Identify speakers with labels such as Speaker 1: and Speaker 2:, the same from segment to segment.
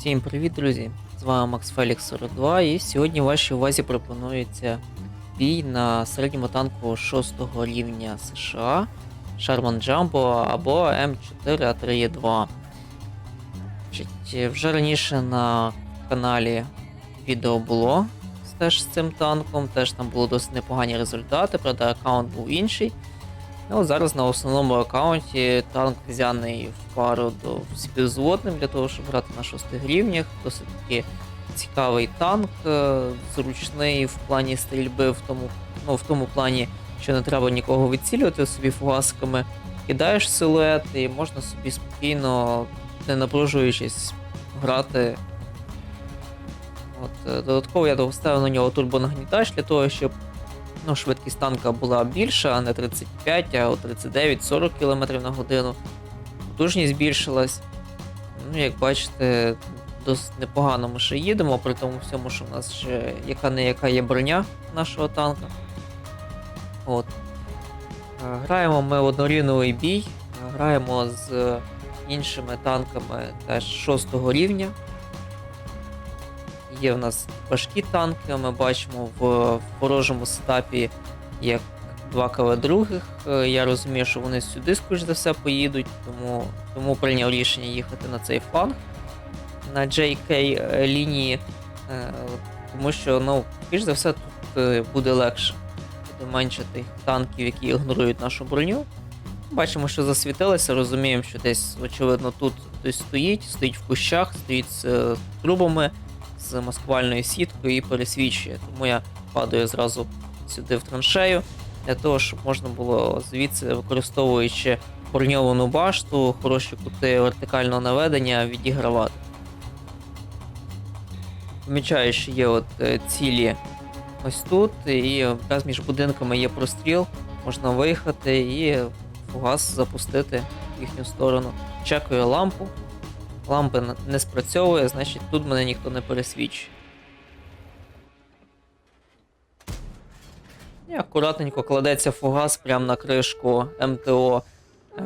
Speaker 1: Всім привіт, друзі! З вами Макс Фелікс 42 і сьогодні вашій увазі пропонується бій на середньому танку 6 рівня США Sherman Jumbo або М4А3Е2. Вже раніше на каналі відео було теж з цим танком, теж там були досить непогані результати, правда аккаунт був інший. Ну, зараз на основному аккаунті танк взяний в пару до співзводним для того, щоб грати на шостих рівнях. Досить таки цікавий танк, е, зручний в плані стрільби, в тому, ну, в тому плані, що не треба нікого відцілювати собі фугасками. Кидаєш силует і можна собі спокійно, не напружуючись, грати. От, е, додатково я поставив на нього турбонагнітач для того, щоб ну, швидкість танка була більша, не 35, а 39-40 км на годину. Потужність збільшилась. Ну, як бачите, досить непогано ми ще їдемо, при тому всьому, що в нас ще яка не яка є броня нашого танка. От. Е, Граємо ми однорівновий бій, граємо з іншими танками теж 6 рівня. Є в нас важкі танки, ми бачимо в ворожому сетапі є два КВ-2. Е, Я розумію, що вони сюди, скоріш за все, поїдуть, тому, тому прийняв рішення їхати на цей фланг на JK лінії, е, тому що, ну, скоріш за все, тут е, буде легше. Буде менше тих танків, які ігнорують нашу броню. Бачимо, що засвітилося, розуміємо, що десь, очевидно, тут хтось стоїть, стоїть в кущах, стоїть з е, трубами, з маскувальною сіткою і пересвічує. Тому я падаю зразу сюди в траншею, для того, щоб можна було звідси, використовуючи броньовану башту, хороші кути вертикального наведення, відігравати. Помічаю, що є от е, цілі ось тут, і якраз між будинками є простріл, можна виїхати і фугас запустити в їхню сторону. Чекаю лампу. Лампи не спрацьовує, значить тут мене ніхто не пересвідчить. І акуратненько кладеться фугас прямо на кришку МТО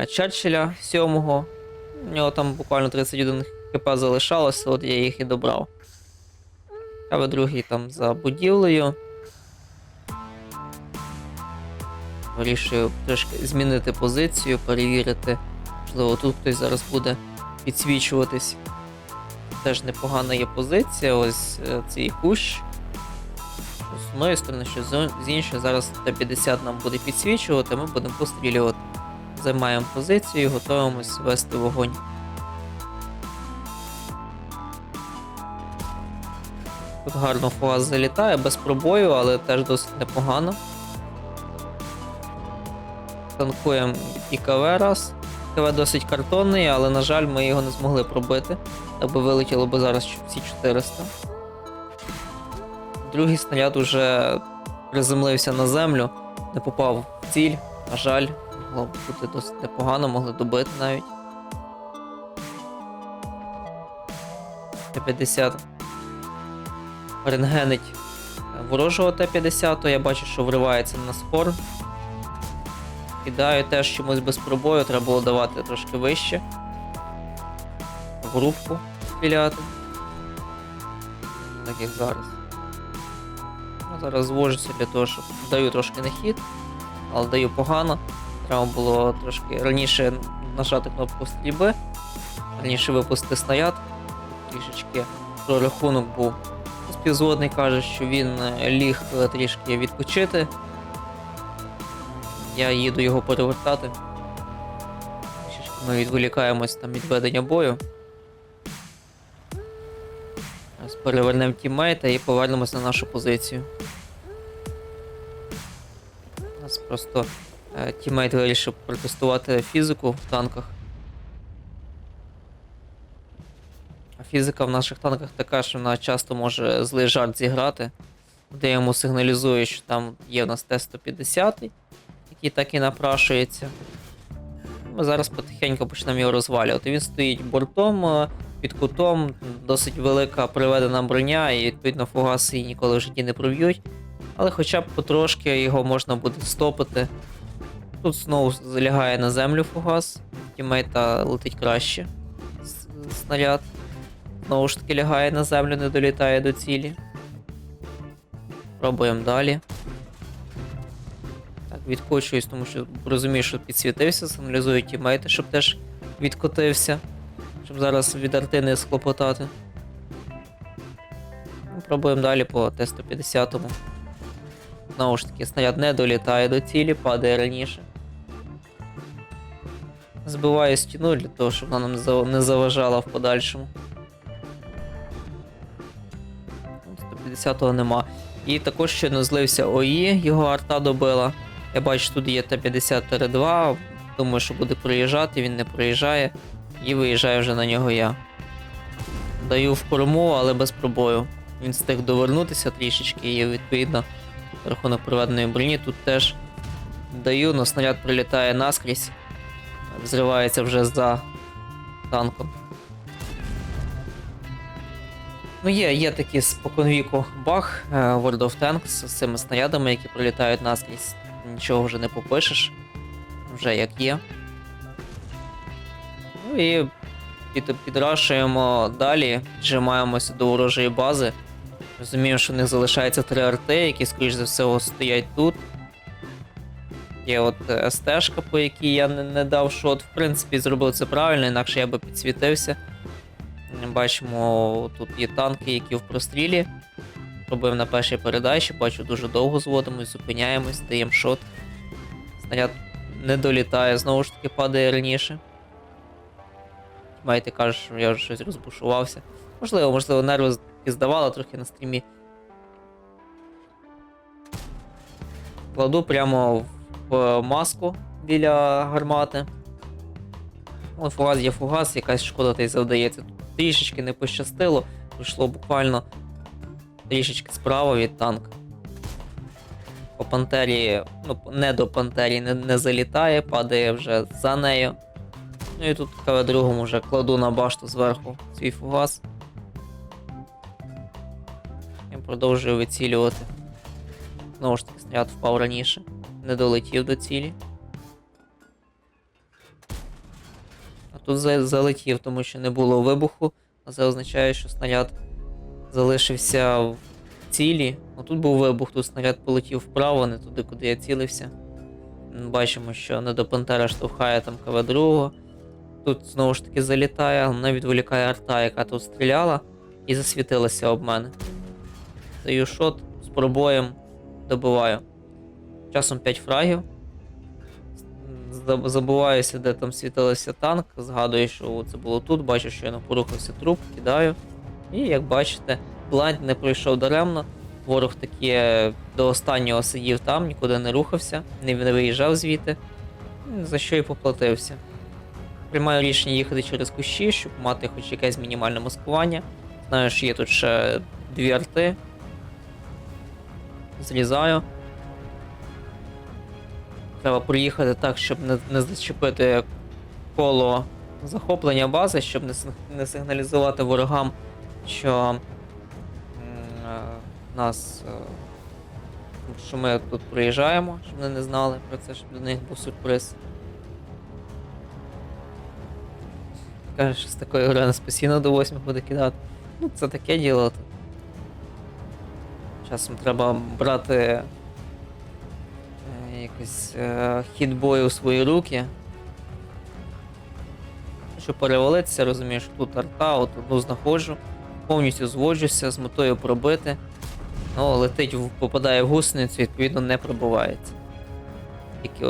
Speaker 1: е, Черчилля 7 У нього там буквально 31 хп залишалося, от я їх і добрав. А другий там за будівлею. Вирішую трошки змінити позицію, перевірити. Можливо, тут хтось зараз буде підсвічуватись. Теж непогана є позиція, ось е, цей кущ. З одної сторони, що з іншої, зараз Т-50 нам буде підсвічувати, ми будемо пострілювати. Займаємо позицію і готуємось вести вогонь. Тут гарно фугас залітає, без пробою, але теж досить непогано. Танкуємо і КВ раз. КВ досить картонний, але, на жаль, ми його не змогли пробити. Так би вилетіло би зараз всі 400. Другий снаряд уже приземлився на землю, не попав в ціль. На жаль, могло б бути досить непогано, могли добити навіть. Т-50 рентгенить ворожого Т-50, я бачу, що вривається на спор. Кидаю теж чомусь без пробою, треба було давати трошки вище. В рубку стріляти. Так як зараз. Ну, зараз звожуся для того, щоб даю трошки на хід, але даю погано. Треба було трошки раніше нажати кнопку стрільби, раніше випустити снаряд. Трішечки прорахунок був. Співзводний каже, що він е, ліг е, трішки відпочити. Я їду його перевертати. Ми відволікаємось там від ведення бою. Зараз перевернемо тіммейта і повернемось на нашу позицію. У нас просто е, тіммейт вирішив протестувати фізику в танках. А фізика в наших танках така, що вона часто може злий жарт зіграти, де йому сигналізую, що там є в нас Т-150, який так і напрашується. Ми зараз потихеньку почнемо його розвалювати. Він стоїть бортом е, під кутом, досить велика приведена броня, і відповідно фугаси її ніколи в житті не проб'ють. Але хоча б потрошки його можна буде стопити. Тут знову залягає на землю фугас, тімейта летить краще снаряд. Знову ж таки лягає на землю, не долітає до цілі. Пробуємо далі. Відкочуюсь, тому що розумію, що підсвітився, сигналізую тімейти, щоб теж відкотився. Щоб зараз від арти не склопотати. Ну, Пробуємо далі по Т-150. Знову ж таки, снаряд не долітає до цілі, падає раніше. Збиваю стіну для того, щоб вона нам не заважала в подальшому. 150-го нема. І також щойно злився ОІ, його арта добила. Я бачу, тут є Т-50-2. Думаю, що буде проїжджати, він не проїжджає. І виїжджаю вже на нього я. Даю в корму, але без пробою. Він встиг довернутися трішечки, і відповідно рахунок проведеної броні тут теж даю, але снаряд прилітає наскрізь, взривається вже за танком. Ну, є, є такі споконвіку баг е, World of Tanks з цими снарядами, які прилітають наскрізь. Нічого вже не попишеш. Вже як є. Ну і під, підрашуємо далі, піджимаємося до ворожої бази. Розуміємо, що в них залишається три арти, які, скоріш за все, стоять тут. Є от е, стежка, по якій я не, не дав шот. В принципі, зробив це правильно, інакше я би підсвітився. Бачимо, тут є танки, які в прострілі. Пробуємо на першій передачі, бачу, дуже довго зводимось, зупиняємось, даємо шот. Снаряд не долітає, знову ж таки падає раніше. Маєте кажуть, що я вже щось розбушувався. Можливо, можливо, нерви таки здавало трохи на стрімі. Кладу прямо в маску біля гармати. От фугас є фугас, якась шкода та й завдається. Трішечки не пощастило, пройшло буквально трішечки справа від танка. По пантері, ну, не до пантері не, не залітає, падає вже за нею. Ну і тут в другому вже кладу на башту зверху свій фугас. І продовжую вицілювати. Знову ж таки, снаряд впав раніше. Не долетів до цілі. А тут залетів, тому що не було вибуху, а це означає, що снаряд залишився в цілі. Ну тут був вибух, тут снаряд полетів вправо, не туди, куди я цілився. Бачимо, що не до Пантера штовхає там КВ-2. Тут знову ж таки залітає, вона відволікає арта, яка тут стріляла, і засвітилася об мене. Даю шот з пробоєм, добиваю. Часом 5 фрагів. Забуваюся, де там світилося танк. Згадую, що це було тут. Бачу, що я порухався труп, кидаю. І як бачите, блайнд не пройшов даремно. Ворог таки до останнього сидів там, нікуди не рухався, не не виїжджав звідти. За що і поплатився. Приймаю рішення їхати через кущі, щоб мати хоч якесь мінімальне маскування. Знаю, що є тут ще дві арти. Зрізаю. Треба проїхати так, щоб не, не зачепити коло захоплення бази, щоб не, не сигналізувати ворогам, що е, нас. е, що ми тут приїжджаємо, щоб вони не знали про це, щоб для них був сюрприз. Каже, що з такої гри нас постійно до 8 буде кидати. Ну, це таке діло. Часом треба брати е, якось е, хід бою в свої руки. Щоб перевалитися, розумію, що тут арта, от одну знаходжу, повністю зводжуся з метою пробити. Ну, летить, попадає в гусеницю, відповідно не пробивається. Тільки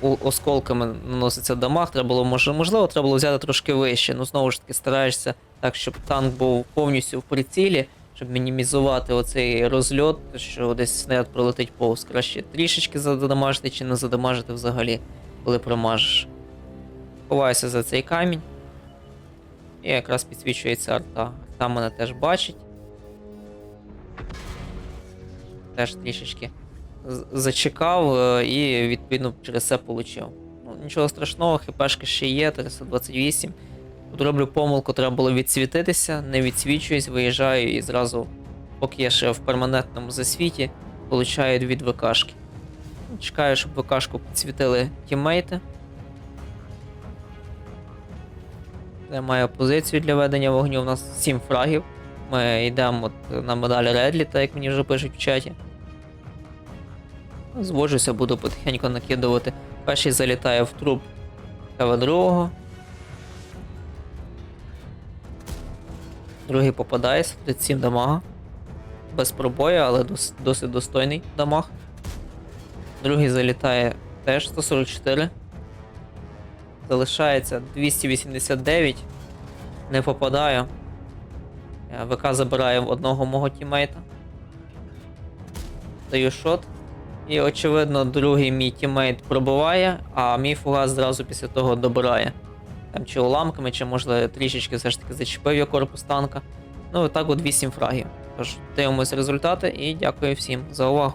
Speaker 1: осколками наноситься дамаг, треба було, можливо, треба було взяти трошки вище. Ну, знову ж таки, стараєшся так, щоб танк був повністю в прицілі, щоб мінімізувати оцей розльот, що десь снаряд пролетить повз. Краще трішечки задамажити чи не задамажити взагалі, коли промажеш. Ховаюся за цей камінь. І якраз підсвічується арта. Арта мене теж бачить. Теж трішечки зачекав е, і відповідно через це получив. Ну, нічого страшного, хпшки ще є, 328. Тут роблю помилку, треба було відсвітитися, не відсвічуюсь, виїжджаю і зразу, поки я ще в перманентному засвіті, получаю від ВКшки. Чекаю, щоб ВКшку підсвітили тіммейти. Займає позицію для ведення вогню. У нас 7 фрагів. Ми йдемо от на медаль Редлі, так як мені вже пишуть в чаті. Зводжуся, буду потихеньку накидувати. Перший залітає в труп КВ-2. Другий попадає, 37 дамага. Без пробою, але дос- досить достойний дамаг. Другий залітає теж 144. Залишається 289. Не попадаю. ВК забирає одного мого тімейта. Даю шот. І очевидно, другий мій тімейт пробиває, а мій фугас зразу після того добирає. Там чи уламками, чи можливо трішечки все ж таки зачепив я корпус танка. Ну, так от 8 фрагів. Тож, дивимось результати і дякую всім за увагу.